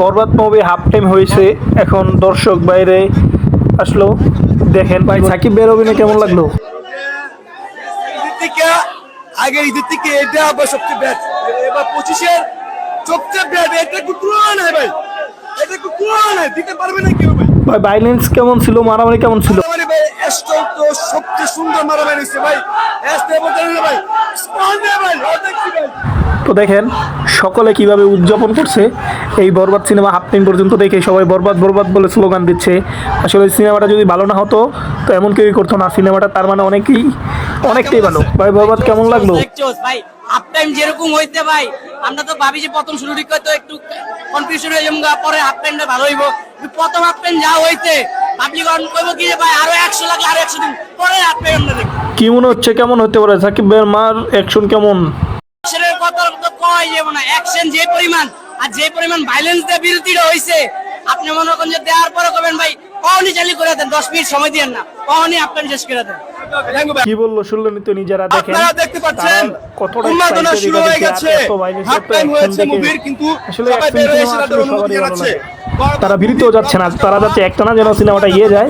বরবাদ movie half time হয়েছে। এখন দর্শক বাইরে আসলো। দেখেন ভাই সাকিব বের অভিনয় কেমন লাগল? আগের ঈদের থেকে এটা আবার সবচেয়ে ব্যাট এবার পঁচিশের সবচেয়ে ব্যাট এটা একটু তুলনা নাই ভাই। এটা একটু তুলনা নাই দিতে পারবে না কেউ ভাই। ভাই বাইলেন্স কেমন ছিল মারামারি কেমন ছিল? মারামারি ভাই তো সবচেয়ে সুন্দর মারামারি হচ্ছে ভাই। বলতে ভাই। স্পন্দ ভাই ও দেখছি ভাই? তো দেখেন সকলে কীভাবে উদযাপন করছে এই বরবাদ সিনেমা হাফ টাইম পর্যন্ত দেখে সবাই বরবাদ বরবাদ বলে স্লোগান দিচ্ছে। আসলে সিনেমাটা যদি ভালো না হতো তো এমন কেউই করতো না। সিনেমাটা তার মানে অনেকেই অনেকটাই ভালো। ভাই বরবাদ কেমন লাগল? ভাই হাফ টাইম যেরকম হইতে ভাই আমরা তো ভাবি যে প্রথম শুরু তো একটু কনফিউশন হয়ে যাব পরে হাফ টাইমটা ভালো হইব। প্রথম হাফ টাইম যা হইতে পাবলিক কইব কি ভাই আরও একশো লাগলে আরও একশো দিন পরে হাফ টাইম আমরা কি মনে হচ্ছে? কেমন হতে পারে? সাকিব ভাইয়ের মার অ্যাকশন কেমন? কয় যাব না অ্যাকশন যে পরিমাণ আর যে পরিমাণ ভাইলেন্স দিয়ে বিরতিটা হইছে আপনি মনে করেন যে দেওয়ার পরে কবেন ভাই কখনই চালু করে দেন দশ মিনিট সময় দিয়েন না কখনই আপনার শেষ করে দেন। থ্যাংক ইউ ভাই কি বলল শুনলেন তো নিজেরা দেখেন? আপনারা দেখতে পাচ্ছেন তারা কতটা উন্মাদনা শুরু হয়ে গেছে হাফ টাইম হয়েছে মুভির কিন্তু সবাই বের হয়ে এসে তাদের আসলে অনুভূতি সবারই ভালো জানাচ্ছে তারা বিরতিও যাচ্ছে না তারা যাচ্ছে একটা না যেন সিনেমাটা ইয়ে যায়।